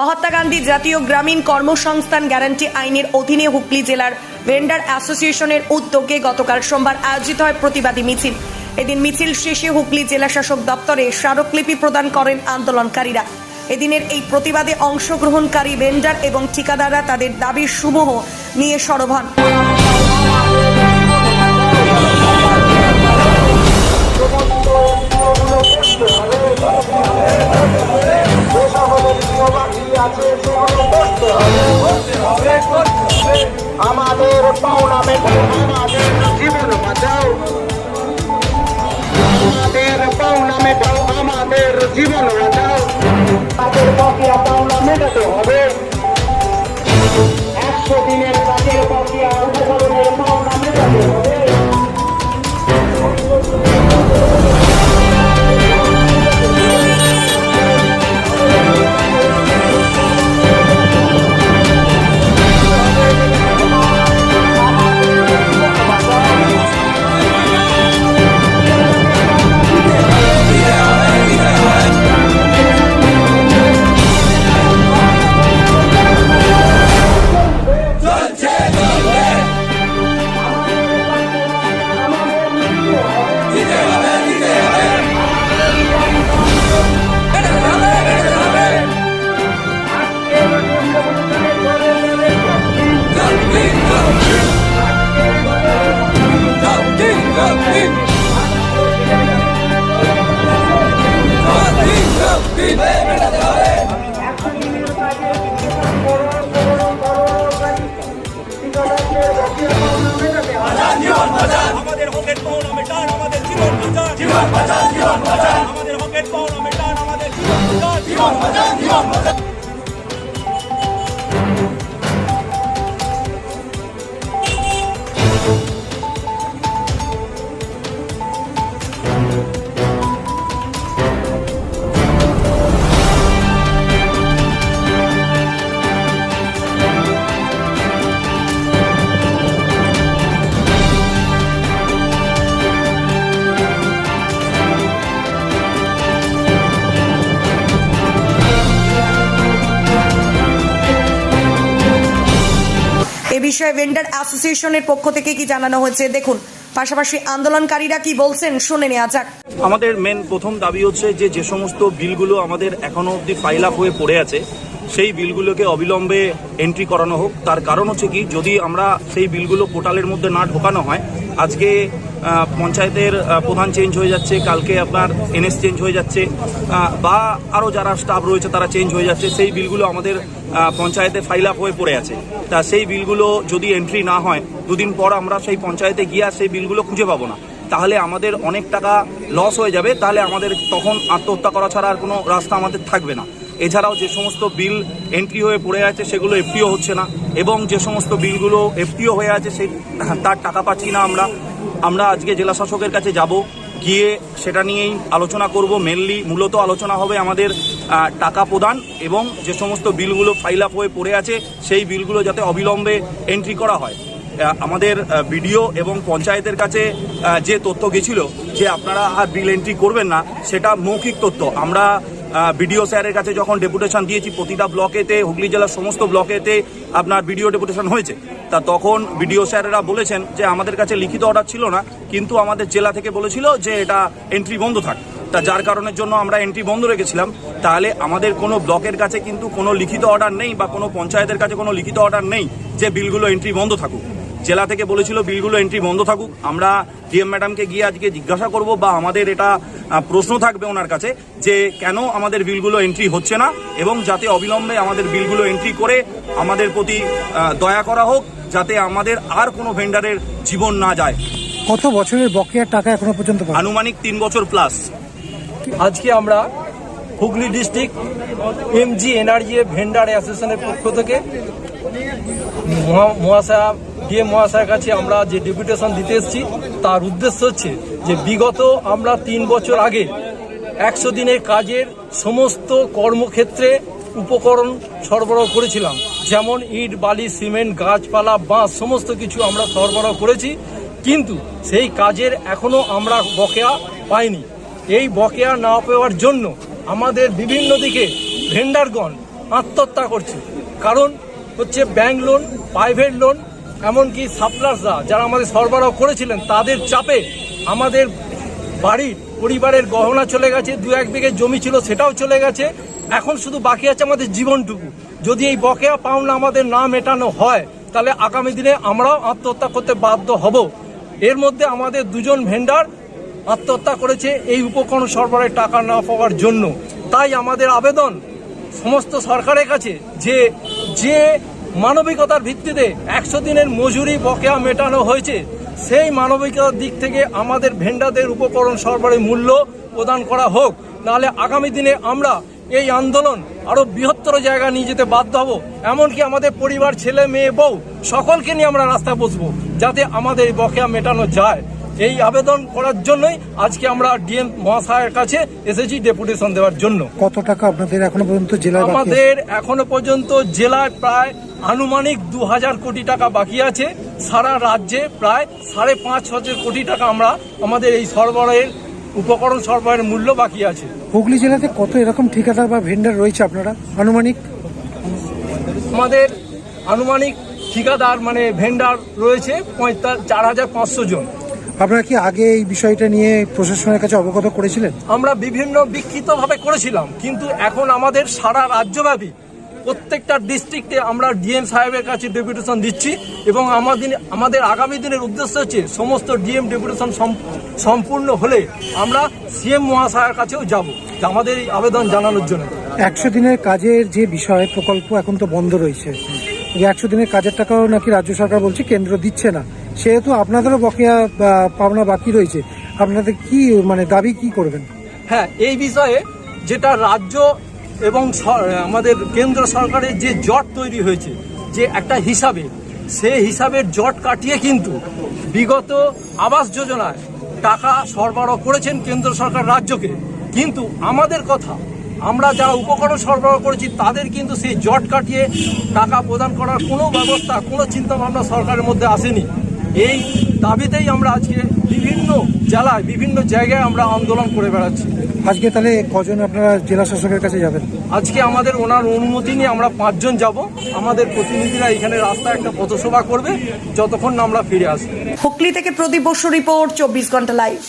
মহাত্মা গান্ধী জাতীয় গ্রামীণ কর্মসংস্থান গ্যারান্টি আইনের অধীনে হুগলি জেলার ভেন্ডার অ্যাসোসিয়েশনের উদ্যোগে গতকাল সোমবার আয়োজিত হয় প্রতিবাদী মিছিল। এদিন মিছিল শেষে হুগলি জেলা শাসক দপ্তরে স্মারকলিপি প্রদান করেন আন্দোলনকারীরা। এদিনের এই প্রতিবাদে অংশগ্রহণকারী ভেন্ডার এবং ঠিকাদাররা তাদের দাবির সমূহ নিয়ে সরব আমাদের আমাদের হকের পাওনা মেটান আমাদের জীবন বাঁচান। জীবন বাঁচান জীবন বাঁচান। আমাদের হকের পাওনা মেটান। বিষয়ে ভেন্ডার অ্যাসোসিয়েশনের পক্ষ থেকে কি জানানো হয়েছে? দেখুন, পাশাপাশি আন্দোলনকারীরা কি বলছেন শুনে নেওয়া যাক। আমাদের মেন প্রথম দাবি হচ্ছে যে যে সমস্ত বিলগুলো আমাদের এখনও অবধি ফাইল আপ হয়ে পড়ে আছে, সেই বিলগুলোকে অবিলম্বে এন্ট্রি করানো হোক। তার কারণ হচ্ছে কি, যদি আমরা সেই বিলগুলো পোর্টালের মধ্যে না ঢোকানো হয়, আজকে পঞ্চায়েতের প্রধান চেঞ্জ হয়ে যাচ্ছে, কালকে আপনার এনএস চেঞ্জ হয়ে যাচ্ছে বা আরও যারা স্টাফ রয়েছে তারা চেঞ্জ হয়ে যাচ্ছে, সেই বিলগুলো আমাদের পঞ্চায়েতে ফাইল আপ হয়ে পড়ে আছে। তা সেই বিলগুলো যদি এন্ট্রি না হয়, দুদিন পর আমরা সেই পঞ্চায়েতে গিয়ে আর সেই বিলগুলো খুঁজে পাবো না। তাহলে আমাদের অনেক টাকা লস হয়ে যাবে, তাহলে আমাদের তখন আত্মহত্যা করা ছাড়া আর কোনো রাস্তা আমাদের থাকবে না। এছাড়াও যে সমস্ত বিল এন্ট্রি হয়ে পড়ে আছে, সেগুলো এফটিও হচ্ছে না, এবং যে সমস্ত বিলগুলো এফটিও হয়ে আছে, সেই, তার টাকা পাচ্ছি না আমরা। আমরা আজকে জেলা শাসকের কাছে যাব, গিয়ে সেটা নিয়েই আলোচনা করব। মেনলি মূলত আলোচনা হবে আমাদের টাকা প্রদান এবং যে সমস্ত বিলগুলো ফাইল আপ হয়ে পড়ে আছে, সেই বিলগুলো যাতে অবিলম্বে এন্ট্রি করা হয়। আমাদের বিডিও এবং পঞ্চায়েতের কাছে যে তথ্য গেছিল, যে আপনারা আর বিল এন্ট্রি করবেন না, সেটা মৌখিক তথ্য। আমরা বিডিও স্যারের কাছে যখন ডেপুটেশন দিয়েছি, প্রতিটা ব্লকেতে, হুগলি জেলার সমস্ত ব্লকেতে আপনার বিডিও ডেপুটেশন হয়েছে। তা তখন বিডিও স্যারেরা বলেছেন যে, আমাদের কাছে লিখিত অর্ডার ছিল না, কিন্তু আমাদের জেলা থেকে বলেছিল যে, এটা এন্ট্রি বন্ধ থাক। তা যার কারণের জন্য আমরা এন্ট্রি বন্ধ রেখেছিলাম। তাহলে আমাদের কোনো ব্লকের কাছে কিন্তু কোনো লিখিত অর্ডার নেই বা কোনো পঞ্চায়েতের কাছে কোনো লিখিত অর্ডার নেই যে বিলগুলো এন্ট্রি বন্ধ থাকুক। জেলা থেকে বলেছিল বিলগুলো এন্ট্রি বন্ধ থাকুক। আমরা ডিএম ম্যাডামকে গিয়ে আজকে জিজ্ঞাসা করব বা আমাদের এটা প্রশ্ন থাকবে ওনার কাছে যে কেন আমাদের বিলগুলো এন্ট্রি হচ্ছে না এবং যাতে অবিলম্বে আমাদের বিলগুলো এন্ট্রি করে আমাদের প্রতি দয়া করা হোক যাতে আমাদের আর কোনো ভেন্ডারের জীবন না যায়। কত বছরের বকেয়ার টাকা এখনও পর্যন্ত আনুমানিক তিন বছর প্লাস আজকে আমরা Hooghly district MG NREGA vendor অ্যাসোসিয়েশনের পক্ষ থেকে মহা- মহাশয়া ডিএম মহাশয়ের কাছে আমরা যে ডেপুটেশন দিতে এসেছি, তার উদ্দেশ্য হচ্ছে যে বিগত আমরা তিন বছর আগে একশো দিনের কাজের সমস্ত কর্মক্ষেত্রে উপকরণ সরবরাহ করেছিলাম। যেমন ইট, বালি, সিমেন্ট, গাছপালা, বাঁশ, সমস্ত কিছু আমরা সরবরাহ করেছি। কিন্তু সেই কাজের এখনও আমরা বকেয়া পাইনি। এই বকেয়া না পাওয়ার জন্য আমাদের বিভিন্ন দিকে ভেন্ডারগণ আত্মহত্যা করছে। কারণ হচ্ছে ব্যাংক লোন প্রাইভেট লোন এমনকি সাপ্লাসরা যারা আমাদের সরবরাহ করেছিলেন, তাদের চাপে আমাদের বাড়ির পরিবারের গহনা চলে গেছে, দু এক বিঘে জমি ছিল সেটাও চলে গেছে। এখন শুধু বাকি আছে আমাদের জীবনটুকু। যদি এই বকেয়া পাওনা আমাদের না মেটানো হয়, তাহলে আগামী দিনে আমরাও আত্মহত্যা করতে বাধ্য হব। এর মধ্যে আমাদের দুজন ভেন্ডার আত্মহত্যা করেছে এই উপকরণ সরবরাহের টাকা না পাওয়ার জন্য। তাই আমাদের আবেদন সমস্ত সরকারের কাছে যে যে মানবিকতার ভিত্তিতে একশো দিনের মজুরি বকেয়া মেটানো হয়েছে। সেই মানবিকতার দিক থেকে আমাদের ভেন্ডাদের উপকরণ সরবরাহের মূল্য প্রদান করা হোক। নাহলে আগামী দিনে আমরা এই আন্দোলন আরও বৃহত্তর জায়গা নিয়ে যেতে বাধ্য হব। এমনকি আমাদের পরিবার, ছেলে, মেয়ে, বউ, সকলকে নিয়ে আমরা রাস্তায় বসবো, যাতে আমাদের বকেয়া মেটানো যায়। এই আবেদন করার জন্যই আজকে আমরা ডিএম মহাশয়ের কাছে এসেছি ডেপুটেশন দেওয়ার জন্য। কত টাকা আপনাদের এখনও পর্যন্ত জেলায় আমাদের এখনও পর্যন্ত জেলায় প্রায় আনুমানিক দু হাজার কোটি টাকা বাকি আছে। সারা রাজ্যে প্রায় সাড়ে পাঁচ হাজার কোটি টাকা আমরা আমাদের এই সরবরাহের উপকরণ সরবরাহের মূল্য বাকি আছে। হুগলি জেলাতে কত এরকম ঠিকাদার বা ভেন্ডার রয়েছে আপনারা? আনুমানিক? আমাদের আনুমানিক ঠিকাদার মানে ভেন্ডার রয়েছে চার হাজার পাঁচশো জন। আপনারা কি আগে এই বিষয়টা নিয়ে প্রশাসনের কাছে অবগত করেছিলেন? আমরা বিভিন্ন বিক্ষিপ্তভাবে করেছিলাম কিন্তু এখন আমাদের সারা রাজ্যব্যাপী প্রত্যেকটা ডিস্ট্রিক্টে আমরা ডিএম সাহেবের কাছে ডেপুটেশন দিচ্ছি এবং আমাদের আমাদের আগামী দিনের উদ্দেশ্য হচ্ছে সমস্ত ডিএম ডেপুটেশন সম্পূর্ণ হলে আমরা সিএম মহাশয়ের কাছেও যাব আমাদের এই আবেদন জানানোর জন্য। একশো দিনের কাজের যে বিষয় প্রকল্প এখন তো বন্ধ রয়েছে। এই একশো দিনের কাজের টাকাও নাকি রাজ্য সরকার বলছে কেন্দ্র দিচ্ছে না। সেহেতু আপনাদেরও বকেয়া পাওনা বাকি রয়েছে। আপনাদের কি মানে দাবি কি করবেন? হ্যাঁ এই বিষয়ে যেটা রাজ্য এবং আমাদের কেন্দ্র সরকারের যে জট তৈরি হয়েছে, যে একটা হিসাবে, সে হিসাবের জট কাটিয়ে কিন্তু বিগত আবাস যোজনায় টাকা সরবরাহ করেছেন কেন্দ্র সরকার রাজ্যকে। কিন্তু আমাদের কথা, আমরা যারা উপকরণ সরবরাহ করেছি, তাদের কিন্তু সেই জট কাটিয়ে টাকা প্রদান করার কোনো ব্যবস্থা, কোনো চিন্তা ভাবনা সরকারের মধ্যে আসেনি। এই দাবিতেই আমরা আজকে বিভিন্ন জেলায় বিভিন্ন জায়গায় আমরা আন্দোলন করে বেড়াচ্ছি। আজকে তাহলে কজন আপনারা জেলা শাসকের কাছে যাবেন? আজকে আমাদের ওনার অনুমতি নিয়ে আমরা পাঁচজন যাব। আমাদের প্রতিনিধিরা এখানে রাস্তায় একটা পথসভা করবে যতক্ষণ না আমরা ফিরে আসব। হুগলি থেকে প্রদীপ বসু রিপোর্ট চব্বিশ ঘণ্টা লাইভ